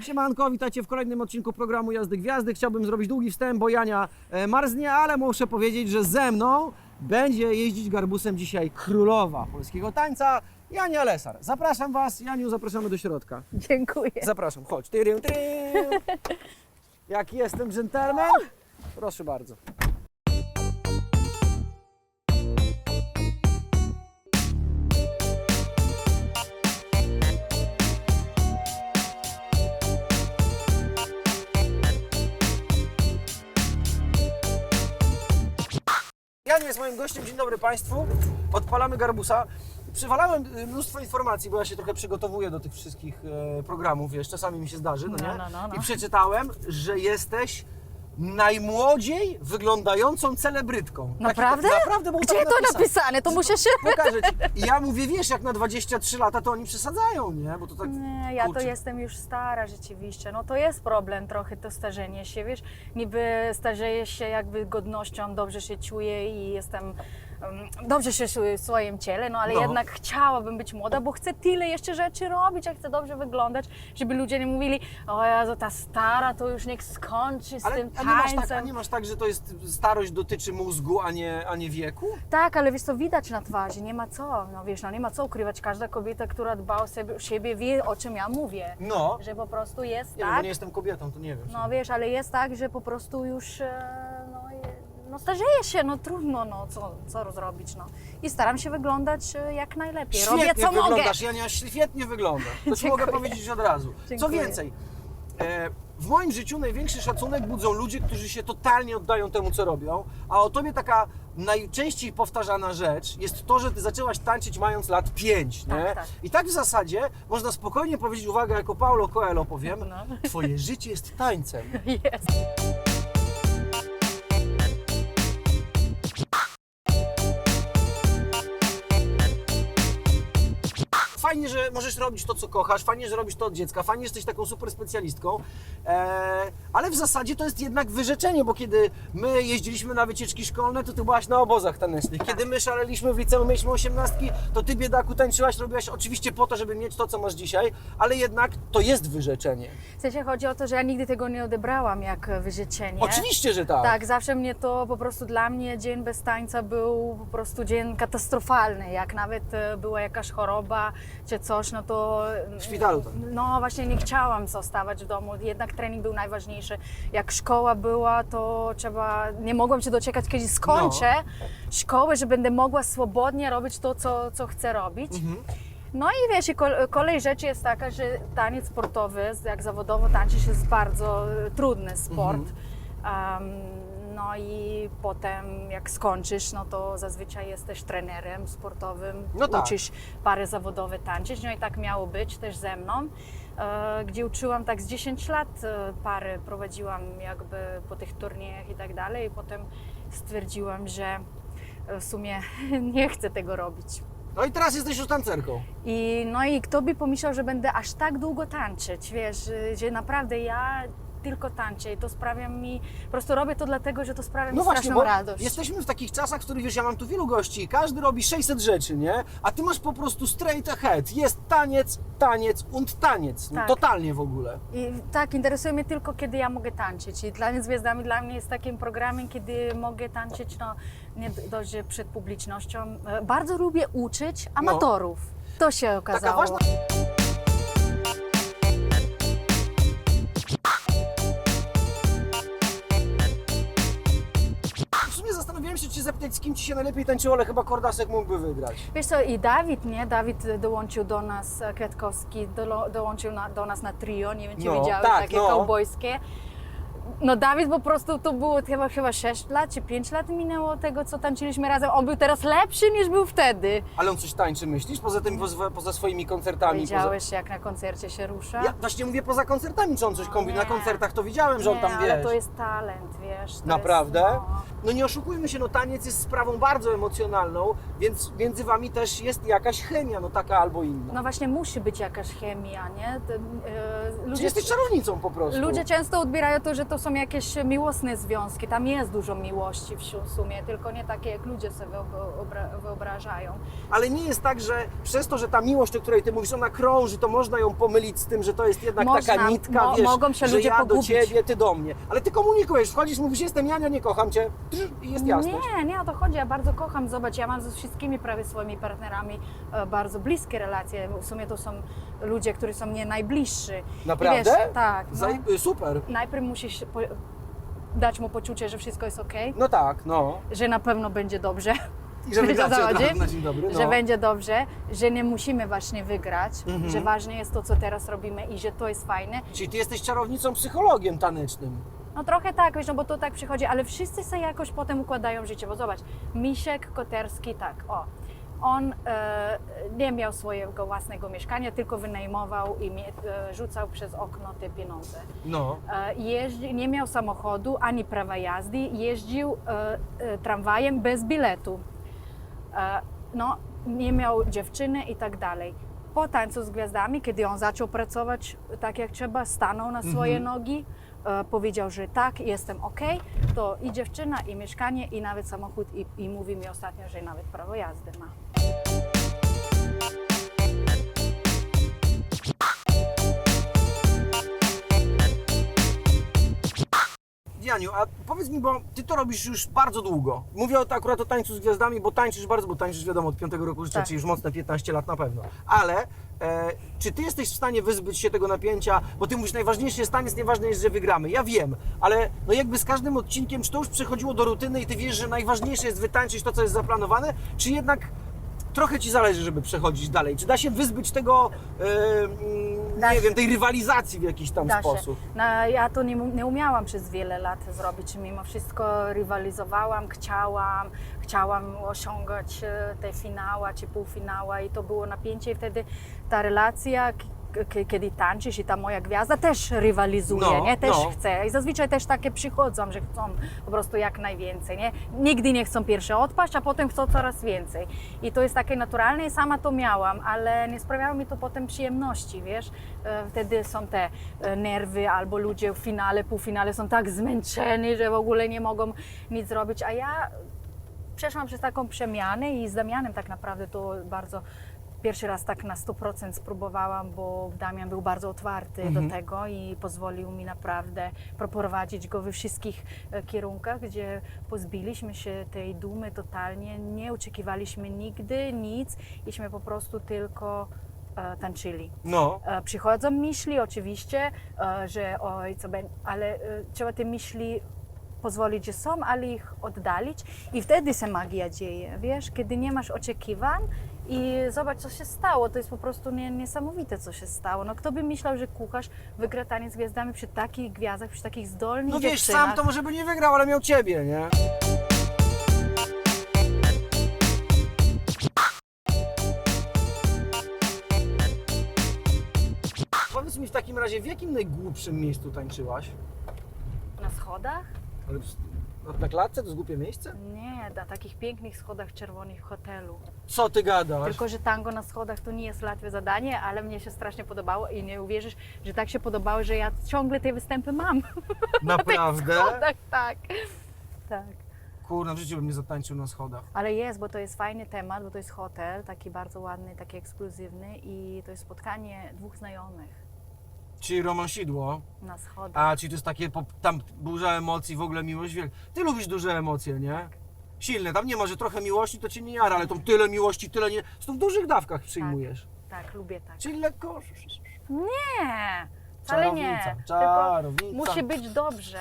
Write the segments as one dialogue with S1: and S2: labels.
S1: Siemanko, witajcie w kolejnym odcinku programu Jazdy Gwiazdy. Chciałbym zrobić długi wstęp, bo Jania e, marznie, ale muszę powiedzieć, że ze mną będzie jeździć garbusem dzisiaj królowa polskiego tańca, Jania Lesar. Zapraszam Was, Janiu, zapraszamy do środka.
S2: Dziękuję.
S1: Zapraszam, chodź. Tyrym, tyrym. Jaki jestem dżentelmen? Proszę bardzo. Jan jest moim gościem. Dzień dobry Państwu. Odpalamy garbusa. Przywalałem y, mnóstwo informacji, bo ja się trochę przygotowuję do tych wszystkich e, programów, wiesz, czasami mi się zdarzy, no
S2: No,
S1: nie?
S2: no, no, no.
S1: I przeczytałem, że jesteś najmłodziej wyglądającą celebrytką. Taki-
S2: Naprawdę?
S1: naprawdę było
S2: Gdzie
S1: tak
S2: to
S1: napisane.
S2: napisane? To muszę się...
S1: Pokażę Ci. I ja mówię, wiesz, jak na 23 lata to oni przesadzają, nie? Bo to tak,
S2: Nie, ja to
S1: kurczę.
S2: jestem już stara rzeczywiście. No to jest problem trochę to starzenie się, wiesz. Niby starzeję się jakby godnością, dobrze się czuję i jestem... Dobrze się czuję w swoim ciele, no ale
S1: No.
S2: jednak chciałabym być młoda, bo chcę tyle jeszcze rzeczy robić, ja chcę dobrze wyglądać, żeby ludzie nie mówili, o Jezu, ta stara to już niech skończy z
S1: Ale
S2: tym
S1: a nie, masz
S2: tańcem.
S1: tak, a nie masz tak, że to jest starość dotyczy mózgu, a nie, a nie wieku?
S2: Tak, ale wiesz co, widać na twarzy, nie ma co, no wiesz, no nie ma co ukrywać. Każda kobieta, która dba o siebie, siebie wie, o czym ja mówię.
S1: No.
S2: Że po prostu jest
S1: Nie
S2: tak,
S1: nie jestem kobietą, to nie wiem.
S2: no wiesz, ale jest tak, że po prostu już, e, no, starzeję się, no trudno, no co, co zrobić, no. I staram się wyglądać e, jak najlepiej,
S1: Świetnie
S2: robię co mogę.
S1: wyglądasz, Jania, świetnie wyglądasz. To ci mogę powiedzieć od razu. Co
S2: Dziękuję.
S1: więcej, e, w moim życiu największy szacunek budzą ludzie, którzy się totalnie oddają temu, co robią, a o tobie taka najczęściej powtarzana rzecz jest to, że ty zaczęłaś tańczyć mając lat 5, nie?
S2: Tak, tak.
S1: I tak w zasadzie można spokojnie powiedzieć, uwaga, jako Paulo Coelho powiem,
S2: No.
S1: twoje życie jest tańcem.
S2: Jest.
S1: Że możesz robić to, co kochasz, fajnie, że robisz to od dziecka, fajnie, że jesteś taką super specjalistką, e, ale w zasadzie to jest jednak wyrzeczenie, bo kiedy my jeździliśmy na wycieczki szkolne, to ty byłaś na obozach tanecznych. Kiedy my szaleliśmy w liceum, mieliśmy osiemnastki, to ty, biedaku, tańczyłaś, robiłaś oczywiście po to, żeby mieć to, co masz dzisiaj, ale jednak to jest wyrzeczenie.
S2: W sensie chodzi o to, że ja nigdy tego nie odebrałam jak wyrzeczenie.
S1: Oczywiście, że tak.
S2: Tak, zawsze mnie to po prostu dla mnie dzień bez tańca był po prostu dzień katastrofalny. Jak nawet e, była jakaś choroba czy coś, no to.
S1: W szpitalu tak.
S2: No właśnie nie chciałam zostawać w domu. Jednak trening był najważniejszy. Jak szkoła była, to trzeba. Nie mogłam się doczekać, kiedy skończę szkołę, że będę mogła swobodnie robić to, co, co chcę robić.
S1: Mhm.
S2: No i wiesz, kolej rzeczy jest taka, że taniec sportowy, jak zawodowo tańczysz, jest bardzo e, trudny sport.
S1: Mhm.
S2: Em, no i potem jak skończysz, no to zazwyczaj jesteś trenerem sportowym,
S1: No tak.
S2: uczysz pary zawodowe tańczyć, no i tak miało być też ze mną, e, gdzie uczyłam tak z 10 lat e, pary, prowadziłam jakby po tych turniejach i tak dalej i potem stwierdziłam, że e, w sumie nie chcę tego robić.
S1: No i teraz jesteś już tancerką.
S2: I, no i kto by pomyślał, że będę aż tak długo tańczyć, wiesz, że- że naprawdę ja tylko tańczę i to sprawia mi, po prostu robię to dlatego, że to sprawia mi
S1: No właśnie,
S2: straszną
S1: bo
S2: radość.
S1: jesteśmy w takich czasach, w których wiesz, ja mam tu wielu gości i każdy robi 600 rzeczy, nie? A ty masz po prostu straight ahead. Jest taniec, taniec und taniec. No,
S2: Tak.
S1: Totalnie w ogóle.
S2: I tak, interesuje mnie tylko, kiedy ja mogę tańczyć. I dla Gwiazdami dla mnie jest takim programem, kiedy mogę tańczyć, no nie dość, przed publicznością. E, Bardzo lubię uczyć amatorów. To się okazało.
S1: Zastanawiałem się, czy zapytać, z kim ci się najlepiej tańczyło, ale chyba Kordasek mógłby wygrać.
S2: Wiesz co, i Dawid, nie? Dawid dołączył do nas, Kwiatkowski do, dołączył na, do nas na trio, nie wiem czy
S1: No,
S2: widziałeś,
S1: tak,
S2: takie
S1: no.
S2: cowboyskie. No Dawid po prostu to było chyba, chyba 6 lat czy 5 lat minęło tego, co tańczyliśmy razem. On był teraz lepszy niż był wtedy.
S1: Ale on coś tańczy, myślisz? Poza tym, poza, poza swoimi koncertami.
S2: Widziałeś, jak na koncercie się rusza?
S1: Poza... Ja właśnie mówię poza koncertami, czy on coś kombinuje. Na koncertach to widziałem, że on
S2: nie,
S1: tam, wiesz...
S2: ale to jest talent, wiesz.
S1: Naprawdę?
S2: Jest, no.
S1: No nie oszukujmy się, no taniec jest sprawą bardzo emocjonalną, więc między wami też jest jakaś chemia, no taka albo inna.
S2: no właśnie musi być jakaś chemia, nie? E,
S1: Czy
S2: ludzie,
S1: jesteś czarownicą po prostu?
S2: ludzie często odbierają to, że to to są jakieś miłosne związki, tam jest dużo miłości w sumie, tylko nie takie jak ludzie sobie wyobra- wyobrażają.
S1: Ale nie jest tak, że przez to, że ta miłość, o której ty mówisz, ona krąży, to można ją pomylić z tym, że to jest jednak
S2: Można,
S1: taka nitka,
S2: mo-
S1: wiesz,
S2: mogą się
S1: że
S2: ludzie
S1: ja
S2: pogubić.
S1: do ciebie, ty do mnie. Ale ty komunikujesz, wchodzisz, mówisz, jestem Jania, nie kocham cię i jest jasność.
S2: Nie, nie o to chodzi. Ja bardzo kocham. Zobacz, ja mam ze wszystkimi prawie swoimi partnerami e, bardzo bliskie relacje. W sumie to są ludzie, którzy są mnie najbliższy. I
S1: Naprawdę?
S2: Wiesz, tak. No,
S1: Zaj- Super.
S2: najpierw musisz po, dać mu poczucie, że wszystko jest ok,
S1: No tak, no.
S2: że na pewno będzie dobrze.
S1: I że
S2: co
S1: wygracie razu na dzień dobry. No.
S2: Że będzie dobrze, że nie musimy właśnie wygrać,
S1: Mhm.
S2: że ważne jest to, co teraz robimy i że to jest fajne.
S1: Czyli ty jesteś czarownicą, psychologiem tanecznym.
S2: No trochę tak, wiesz, no bo to tak przychodzi, ale wszyscy sobie jakoś potem układają życie, bo zobacz, Misiek Koterski, tak, o, on e, nie miał swojego własnego mieszkania, tylko wynajmował i e, rzucał przez okno te pieniądze.
S1: No.
S2: E, jeździ, nie miał samochodu ani prawa jazdy, jeździł tramwajem bez biletu. No, nie miał dziewczyny i tak dalej. Po tańcu z gwiazdami, kiedy on zaczął pracować tak jak trzeba, stanął na swoje nogi, e, powiedział, że tak, jestem ok, to i dziewczyna, i mieszkanie, i nawet samochód, i, i mówi mi ostatnio, że nawet prawo jazdy ma.
S1: Janiu, a powiedz mi, bo ty to robisz już bardzo długo. Mówię o, akurat o tańcu z gwiazdami, bo tańczysz bardzo, bo tańczysz wiadomo od piątego roku życia,
S2: Tak.
S1: czyli już mocne 15 lat na pewno. Ale e, czy ty jesteś w stanie wyzbyć się tego napięcia? Bo ty mówisz, najważniejszy jest taniec, nieważne jest, że wygramy. Ja wiem, ale no jakby z każdym odcinkiem, czy to już przechodziło do rutyny i ty wiesz, że najważniejsze jest wytańczyć to, co jest zaplanowane, czy jednak trochę ci zależy, żeby przechodzić dalej? Czy da się wyzbyć tego, e, nie wiem, tej rywalizacji w jakiś tam
S2: Da się.
S1: sposób?
S2: No, ja to nie, nie umiałam przez wiele lat zrobić. Mimo wszystko rywalizowałam, chciałam, chciałam osiągać e, te finała czy półfinała i to było napięcie i wtedy ta relacja, kiedy tańczysz i ta moja gwiazda też rywalizuje,
S1: No,
S2: nie? Też
S1: no.
S2: chce. I zazwyczaj też takie przychodzą, że chcą po prostu jak najwięcej, nie? Nigdy nie chcą pierwsze odpaść, a potem chcą coraz więcej. I to jest takie naturalne i sama to miałam, ale nie sprawiało mi to potem przyjemności, wiesz? E, Wtedy są te e, nerwy albo ludzie w finale, półfinale są tak zmęczeni, że w ogóle nie mogą nic zrobić, a ja przeszłam przez taką przemianę i z Damianem tak naprawdę to bardzo pierwszy raz tak na 100% spróbowałam, bo Damian był bardzo otwarty
S1: Mhm.
S2: do tego i pozwolił mi naprawdę proprowadzić go we wszystkich e, kierunkach, gdzie pozbiliśmy się tej dumy totalnie, nie oczekiwaliśmy nigdy nic, iśmy po prostu tylko e, tańczyli.
S1: No.
S2: E, Przychodzą myśli oczywiście, że oj, co będzie, ale trzeba te myśli pozwolić, że są, ale ich oddalić i wtedy się magia dzieje, wiesz, kiedy nie masz oczekiwań i zobacz, co się stało, to jest po prostu nie, niesamowite, co się stało. No kto by myślał, że kucharz wygra taniec z gwiazdami przy takich gwiazdach, przy takich zdolnych
S1: No wiesz,
S2: dziewczynach.
S1: sam to może by nie wygrał, ale miał ciebie, nie? Powiedz mi w takim razie, w jakim najgłupszym miejscu tańczyłaś?
S2: Na schodach?
S1: Ale na- na klatce to jest głupie miejsce?
S2: Nie, na takich pięknych schodach czerwonych w hotelu.
S1: Co ty gadasz?
S2: Tylko, że tango na schodach to nie jest łatwe zadanie, ale mnie się strasznie podobało i nie uwierzysz, że tak się podobało, że ja ciągle te występy mam.
S1: Naprawdę?
S2: Tak, tak. Tak.
S1: Kurna, w życiu bym nie zatańczył na schodach.
S2: Ale jest, bo to jest fajny temat, bo to jest hotel, taki bardzo ładny, taki ekskluzywny i to jest spotkanie dwóch znajomych
S1: Czyli romansidło.
S2: na schodach.
S1: A, czyli to jest takie, tam burza emocji, w ogóle miłość wielka. Ty lubisz duże emocje, nie? Silne, tam nie ma, że trochę miłości to cię nie jara, ale tą tyle miłości, tyle nie... Z tą w dużych dawkach przyjmujesz.
S2: Tak, lubię tak.
S1: Czyli lekko...
S2: Nie, wcale nie.
S1: Czarownica,
S2: Tylko
S1: czarownica.
S2: musi być dobrze.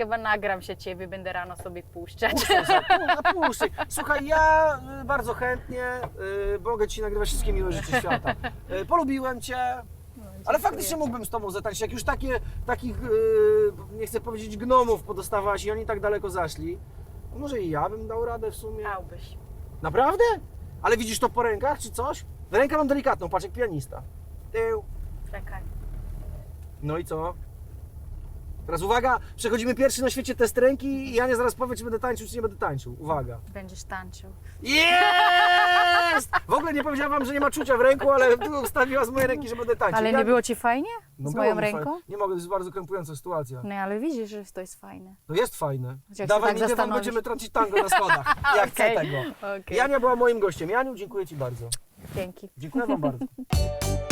S2: Chyba nagram się ciebie, będę rano sobie puszczać.
S1: Puszczaj pu- puszczaj. Słuchaj, ja y, bardzo chętnie y, mogę Ci nagrywać wszystkie miłe rzeczy świata. Y, polubiłem Cię,
S2: No,
S1: ale
S2: dziękuję.
S1: faktycznie mógłbym z Tobą zatańczyć. Jak już takie, takich, y, nie chcę powiedzieć gnomów podostawałaś i oni tak daleko zaszli, to może i ja bym dał radę w sumie.
S2: Dałbyś.
S1: Naprawdę? Ale widzisz to po rękach czy coś? Rękę mam delikatną, patrz jak pianista. Tył.
S2: Czekaj.
S1: No i co? Teraz uwaga, przechodzimy pierwszy na świecie test ręki i Jania zaraz powie, czy będę tańczył, czy nie będę tańczył. Uwaga.
S2: Będziesz tańczył.
S1: Jest! W ogóle nie powiedziałam wam, że nie ma czucia w ręku, ale ustawiła z mojej ręki, że będę tańczył.
S2: Ale
S1: Ja-
S2: nie było ci fajnie
S1: No
S2: z
S1: było
S2: moją
S1: mi
S2: ręką?
S1: Fajnie. Nie mogę, to jest bardzo krępująca sytuacja.
S2: No ale widzisz, że to jest fajne.
S1: To jest fajne.
S2: Jak się
S1: Dawaj
S2: tak
S1: mi
S2: zastanowisz.
S1: będziemy trącić tango na schodach. Ja chcę
S2: Okej,
S1: tego.
S2: okej.
S1: Jania była moim gościem. Janiu, dziękuję Ci bardzo.
S2: Dzięki.
S1: Dziękuję Wam bardzo.